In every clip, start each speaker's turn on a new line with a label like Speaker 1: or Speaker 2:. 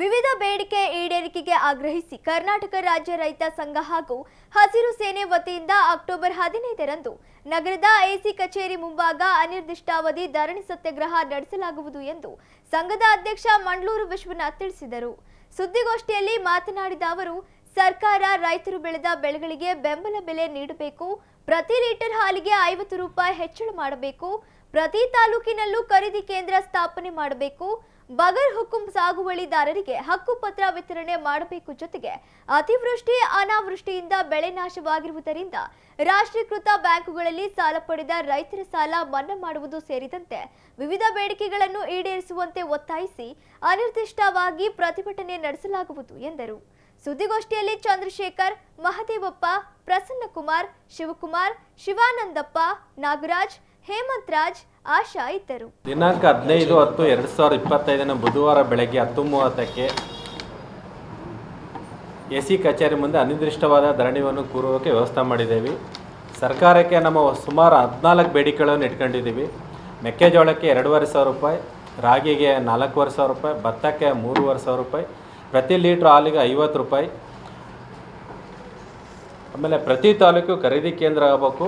Speaker 1: ವಿವಿಧ ಬೇಡಿಕೆ ಈಡೇರಿಕೆಗೆ ಆಗ್ರಹಿಸಿ ಕರ್ನಾಟಕ ರಾಜ್ಯ ರೈತ ಸಂಘ ಹಾಗೂ ಹಸಿರು ಸೇನೆ ವತಿಯಿಂದ ಅಕ್ಟೋಬರ್ ಹದಿನೈದರಂದು ನಗರದ ಎಸಿ ಕಚೇರಿ ಮುಂಭಾಗ ಅನಿರ್ದಿಷ್ಟಾವಧಿ ಧರಣಿ ಸತ್ಯಾಗ್ರಹ ನಡೆಸಲಾಗುವುದು ಎಂದು ಸಂಘದ ಅಧ್ಯಕ್ಷ ಮಂಡ್ಲೂರು ವಿಶ್ವನಾಥ್ ತಿಳಿಸಿದರು. ಸುದ್ದಿಗೋಷ್ಠಿಯಲ್ಲಿ ಮಾತನಾಡಿದ ಅವರು, ಸರ್ಕಾರ ರೈತರು ಬೆಳೆದ ಬೆಳೆಗಳಿಗೆ ಬೆಂಬಲ ಬೆಲೆ ನೀಡಬೇಕು, ಪ್ರತಿ ಲೀಟರ್ ಹಾಲಿಗೆ ಐವತ್ತು ರೂಪಾಯಿ ಹೆಚ್ಚಳ ಮಾಡಬೇಕು, ಪ್ರತಿ ತಾಲೂಕಿನಲ್ಲೂ ಖರೀದಿ ಕೇಂದ್ರ ಸ್ಥಾಪನೆ ಮಾಡಬೇಕು ಬಗರ್ ಹುಕುಂ ಸಾಗುವಳಿದಾರರಿಗೆ ಹಕ್ಕುಪತ್ರ ವಿತರಣೆ ಮಾಡಬೇಕು ಜೊತೆಗೆ ಅತಿವೃಷ್ಟಿ, ಅನಾವೃಷ್ಟಿಯಿಂದ ಬೆಳೆ ನಾಶವಾಗಿರುವುದರಿಂದ ರಾಷ್ಟ್ರೀಕೃತ ಬ್ಯಾಂಕುಗಳಲ್ಲಿ ಸಾಲ ಪಡೆದ ರೈತರ ಸಾಲ ಮನ್ನಾ ಮಾಡುವುದು ಸೇರಿದಂತೆ ವಿವಿಧ ಬೇಡಿಕೆಗಳನ್ನು ಈಡೇರಿಸುವಂತೆ ಒತ್ತಾಯಿಸಿ ಅನಿರ್ದಿಷ್ಟವಾಗಿ ಪ್ರತಿಭಟನೆ ನಡೆಸಲಾಗುವುದು ಎಂದರು. ಸುದ್ದಿಗೋಷ್ಠಿಯಲ್ಲಿ ಚಂದ್ರಶೇಖರ್, ಮಹದೇವಪ್ಪ, ಪ್ರಸನ್ನಕುಮಾರ್, ಶಿವಕುಮಾರ್, ಶಿವಾನಂದಪ್ಪ, ನಾಗರಾಜ್ ಹೇಮಂತ್ ರಾಜ್ ಆಶಾ ಇದ್ದರು.
Speaker 2: ದಿನಾಂಕ ಹದಿನೈದು ಹತ್ತು ಎರಡು ಸಾವಿರದ ಇಪ್ಪತ್ತೈದನ ಬುಧವಾರ ಬೆಳಗ್ಗೆ ಹತ್ತು ಮೂವತ್ತಕ್ಕೆ ಎ ಸಿ ಕಚೇರಿ ಮುಂದೆ ಅನಿರ್ದಿಷ್ಟವಾದ ಧರಣಿಯನ್ನು ಕೂರುವಕ್ಕೆ ವ್ಯವಸ್ಥೆ ಮಾಡಿದ್ದೇವೆ. ಸರ್ಕಾರಕ್ಕೆ ನಮ್ಮ ಸುಮಾರು ಹದಿನಾಲ್ಕು ಬೇಡಿಕೆಗಳನ್ನು ಇಟ್ಕೊಂಡಿದ್ದೀವಿ. ಮೆಕ್ಕೆಜೋಳಕ್ಕೆ ಎರಡೂವರೆ ಸಾವಿರ ರೂಪಾಯಿ, ರಾಗಿಗೆ ನಾಲ್ಕೂವರೆ ಸಾವಿರ ರೂಪಾಯಿ, ಭತ್ತಕ್ಕೆ ಮೂರುವರೆ ಸಾವಿರ ರೂಪಾಯಿ, ಪ್ರತಿ ಲೀಟ್ರ್ ಹಾಲಿಗೆ ಐವತ್ತು ರೂಪಾಯಿ. ಆಮೇಲೆ ಪ್ರತಿ ತಾಲೂಕು ಖರೀದಿ ಕೇಂದ್ರ ಆಗಬೇಕು.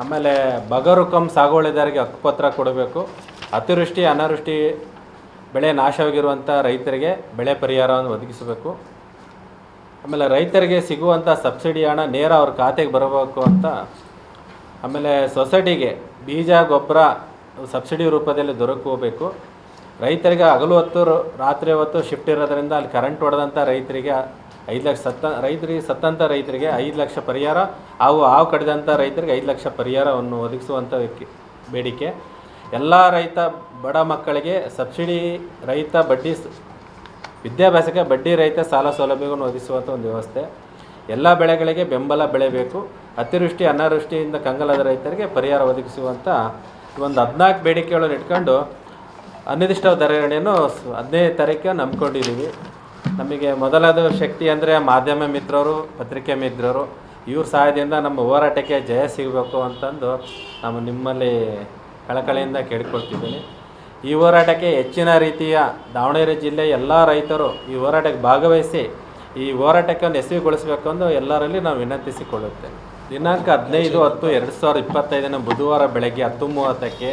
Speaker 2: ಆಮೇಲೆ ಬಗರುಕಂ ಸಾಗುವಳಿದಾರಿಗೆ ಹಕ್ಕುಪತ್ರ ಕೊಡಬೇಕು. ಅತಿವೃಷ್ಟಿ, ಅನಾವೃಷ್ಟಿ, ಬೆಳೆ ನಾಶವಾಗಿರುವಂಥ ರೈತರಿಗೆ ಬೆಳೆ ಪರಿಹಾರವನ್ನು ಒದಗಿಸಬೇಕು. ಆಮೇಲೆ ರೈತರಿಗೆ ಸಿಗುವಂಥ ಸಬ್ಸಿಡಿ ಹಣ ನೇರ ಅವ್ರ ಖಾತೆಗೆ ಬರಬೇಕು ಅಂತ. ಆಮೇಲೆ ಸೊಸೈಟಿಗೆ ಬೀಜ, ಗೊಬ್ಬರ ಸಬ್ಸಿಡಿ ರೂಪದಲ್ಲಿ ದೊರಕಬೇಕು ರೈತರಿಗೆ ಹಗಲು ಹೊತ್ತು, ರಾತ್ರಿ ಹೊತ್ತು ಶಿಫ್ಟ್ ಇರೋದ್ರಿಂದ ಅಲ್ಲಿ ಕರೆಂಟ್ ಹೊಡೆದಂಥ ರೈತರಿಗೆ ಐದು ಲಕ್ಷ ಸತ್ತ, ರೈತರಿಗೆ ಸತ್ತಂಥ ರೈತರಿಗೆ ಐದು ಲಕ್ಷ ಪರಿಹಾರ ಹಾಗೂ ಹಾವು ಕಡಿದಂಥ ರೈತರಿಗೆ ಐದು ಲಕ್ಷ ಪರಿಹಾರವನ್ನು ಒದಗಿಸುವಂಥ ಬೇಡಿಕೆ. ಎಲ್ಲ ರೈತ, ಬಡ ಮಕ್ಕಳಿಗೆ ಸಬ್ಸಿಡಿ ರೈತ ಬಡ್ಡಿ ವಿದ್ಯಾಭ್ಯಾಸಕ್ಕೆ ಬಡ್ಡಿ ರಹಿತ ಸಾಲ ಸೌಲಭ್ಯವನ್ನು ಒದಗಿಸುವಂಥ ಒಂದು ವ್ಯವಸ್ಥೆ. ಎಲ್ಲ ಬೆಳೆಗಳಿಗೆ ಬೆಂಬಲ ಬೆಳೆಬೇಕು ಅತಿವೃಷ್ಟಿ, ಅನಾವೃಷ್ಟಿಯಿಂದ ಕಂಗಲಾದ ರೈತರಿಗೆ ಪರಿಹಾರ ಒದಗಿಸುವಂಥ ಒಂದು ಹದಿನಾಲ್ಕು ಬೇಡಿಕೆಗಳನ್ನು ಇಟ್ಕೊಂಡು ಅನಿರ್ದಿಷ್ಟ ಧರಣಿಯನ್ನು ಹದಿನೈದು ತಾರೀಕು ನಂಬ್ಕೊಂಡಿದ್ದೀವಿ. ನಮಗೆ ಮೊದಲದು ಶಕ್ತಿ ಅಂದರೆ ಮಾಧ್ಯಮ ಮಿತ್ರರು, ಪತ್ರಿಕೆ ಮಿತ್ರರು. ಇವ್ರ ಸಹಾಯದಿಂದ ನಮ್ಮ ಹೋರಾಟಕ್ಕೆ ಜಯ ಸಿಗಬೇಕು ಅಂತಂದು ನಾವು ನಿಮ್ಮಲ್ಲಿ ಕಳಕಳಿಯಿಂದ ಕೇಳಿಕೊಳ್ತಿದ್ದೀನಿ. ಈ ಹೋರಾಟಕ್ಕೆ ಹೆಚ್ಚಿನ ರೀತಿಯ ದಾವಣಗೆರೆ ಜಿಲ್ಲೆ ಎಲ್ಲ ರೈತರು ಈ ಹೋರಾಟಕ್ಕೆ ಭಾಗವಹಿಸಿ ಈ ಹೋರಾಟಕ್ಕೆ ಯಶಸ್ವಿಗೊಳಿಸಬೇಕು ಎಂದು ಎಲ್ಲರಲ್ಲಿ ನಾವು ವಿನಂತಿಸಿಕೊಳ್ಳುತ್ತೇವೆ ದಿನಾಂಕ ಹದಿನೈದು ಹತ್ತು ಎರಡು ಸಾವಿರದ ಇಪ್ಪತ್ತೈದನೇ ಬುಧವಾರ ಬೆಳಗ್ಗೆ ಹತ್ತು ಮೂವತ್ತಕ್ಕೆ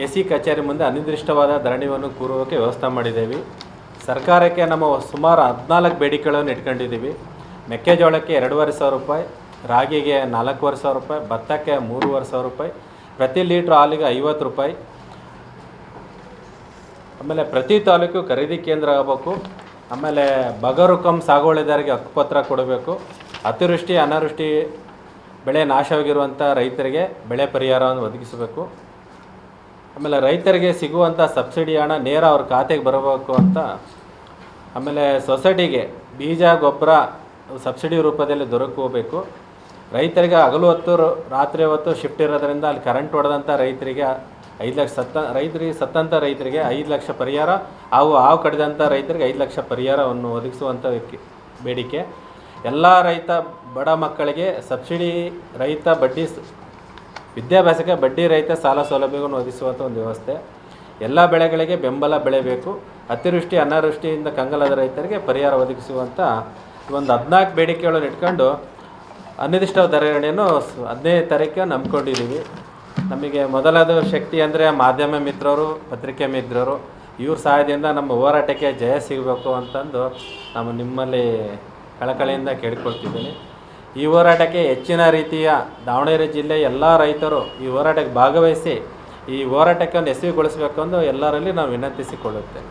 Speaker 2: ಎ ಸಿ ಕಚೇರಿ ಮುಂದೆ ಅನಿರ್ದಿಷ್ಟವಾದ ಧರಣಿಯನ್ನು ಕೂರುವಕ್ಕೆ ವ್ಯವಸ್ಥೆ ಮಾಡಿದ್ದೇವೆ. ಸರ್ಕಾರಕ್ಕೆ ನಮ್ಮ ಸುಮಾರು ಹದಿನಾಲ್ಕು ಬೇಡಿಕೆಗಳನ್ನು ಇಟ್ಕೊಂಡಿದ್ದೀವಿ. ಮೆಕ್ಕೆಜೋಳಕ್ಕೆ ಎರಡೂವರೆ ಸಾವಿರ ರೂಪಾಯಿ, ರಾಗಿಗೆ ನಾಲ್ಕೂವರೆ ಸಾವಿರ ರೂಪಾಯಿ, ಭತ್ತಕ್ಕೆ ಮೂರುವರೆ ಸಾವಿರ ರೂಪಾಯಿ, ಪ್ರತಿ ಲೀಟ್ರ್ ಹಾಲಿಗೆ ಐವತ್ತು ರೂಪಾಯಿ. ಆಮೇಲೆ ಪ್ರತಿ ತಾಲೂಕು ಖರೀದಿ ಕೇಂದ್ರ ಆಗಬೇಕು. ಆಮೇಲೆ ಬಗರುಕಂ ಸಾಗುವಳಿದಾರಿಗೆ ಹಕ್ಕುಪತ್ರ ಕೊಡಬೇಕು. ಅತಿವೃಷ್ಟಿ, ಅನಾವೃಷ್ಟಿ, ಬೆಳೆ ನಾಶವಾಗಿರುವಂಥ ರೈತರಿಗೆ ಬೆಳೆ ಪರಿಹಾರವನ್ನು ಒದಗಿಸಬೇಕು. ಆಮೇಲೆ ರೈತರಿಗೆ ಸಿಗುವಂಥ ಸಬ್ಸಿಡಿ ಹಣ ನೇರ ಅವ್ರ ಖಾತೆಗೆ ಬರಬೇಕು ಅಂತ. ಆಮೇಲೆ ಸೊಸೈಟಿಗೆ ಬೀಜ, ಗೊಬ್ಬರ ಸಬ್ಸಿಡಿ ರೂಪದಲ್ಲಿ ದೊರಕೋಬೇಕು ರೈತರಿಗೆ ಹಗಲು ಹೊತ್ತು, ರಾತ್ರಿ ಹೊತ್ತು ಶಿಫ್ಟ್ ಇರೋದರಿಂದ ಅಲ್ಲಿ ಕರೆಂಟ್ ಹೊಡೆದಂಥ ರೈತರಿಗೆ ಐದು ಲಕ್ಷ ಸತ್ತ, ರೈತರಿಗೆ ಸತ್ತಂಥ ರೈತರಿಗೆ ಐದು ಲಕ್ಷ ಪರಿಹಾರ ಹಾಗೂ ಹಾವು ಕಡಿದಂಥ ರೈತರಿಗೆ ಐದು ಲಕ್ಷ ಪರಿಹಾರವನ್ನು ಒದಗಿಸುವಂಥ ಬೇಡಿಕೆ. ಎಲ್ಲ ರೈತ, ಬಡ ಮಕ್ಕಳಿಗೆ ಸಬ್ಸಿಡಿ ರೈತ ಬಡ್ಡಿ ವಿದ್ಯಾಭ್ಯಾಸಕ್ಕೆ ಬಡ್ಡಿ ರಹಿತ ಸಾಲ ಸೌಲಭ್ಯವನ್ನು ಒದಗಿಸುವಂಥ ಒಂದು ವ್ಯವಸ್ಥೆ. ಎಲ್ಲ ಬೆಳೆಗಳಿಗೆ ಬೆಂಬಲ ಬೆಳೆಬೇಕು. ಅತಿವೃಷ್ಟಿ, ಅನಾವೃಷ್ಟಿಯಿಂದ ಕಂಗಲಾದ ರೈತರಿಗೆ ಪರಿಹಾರ ಒದಗಿಸುವಂಥ ಒಂದು ಹದಿನಾಲ್ಕು ಬೇಡಿಕೆಗಳನ್ನು ಇಟ್ಕೊಂಡು ಅನಿರ್ದಿಷ್ಟ ಧರಣಿಯನ್ನು ಹದಿನೈದು ತಾರೀಕು ನಂಬ್ಕೊಂಡಿದ್ದೀವಿ. ನಮಗೆ ಮೊದಲಾದ ಶಕ್ತಿ ಅಂದರೆ ಮಾಧ್ಯಮ ಮಿತ್ರರು, ಪತ್ರಿಕೆ ಮಿತ್ರರು, ಇವ್ರ ಸಹಾಯದಿಂದ ನಮ್ಮ ಹೋರಾಟಕ್ಕೆ ಜಯ ಸಿಗಬೇಕು ಅಂತಂದು ನಾವು ನಿಮ್ಮಲ್ಲಿ ಕಳಕಳಿಯಿಂದ ಕೇಳಿಕೊಳ್ತಿದ್ದೀನಿ. ಈ ಹೋರಾಟಕ್ಕೆ ಹೆಚ್ಚಿನ ರೀತಿಯ ದಾವಣಗೆರೆ ಜಿಲ್ಲೆ ಎಲ್ಲ ರೈತರು ಈ ಹೋರಾಟಕ್ಕೆ ಭಾಗವಹಿಸಿ ಈ ಹೋರಾಟಕ್ಕೆ ಒಂದು ಯಶಸ್ವಿಗೊಳಿಸಬೇಕೆಂದು ಎಲ್ಲರಲ್ಲಿ ನಾವು ವಿನಂತಿಸಿಕೊಳ್ಳುತ್ತೇವೆ.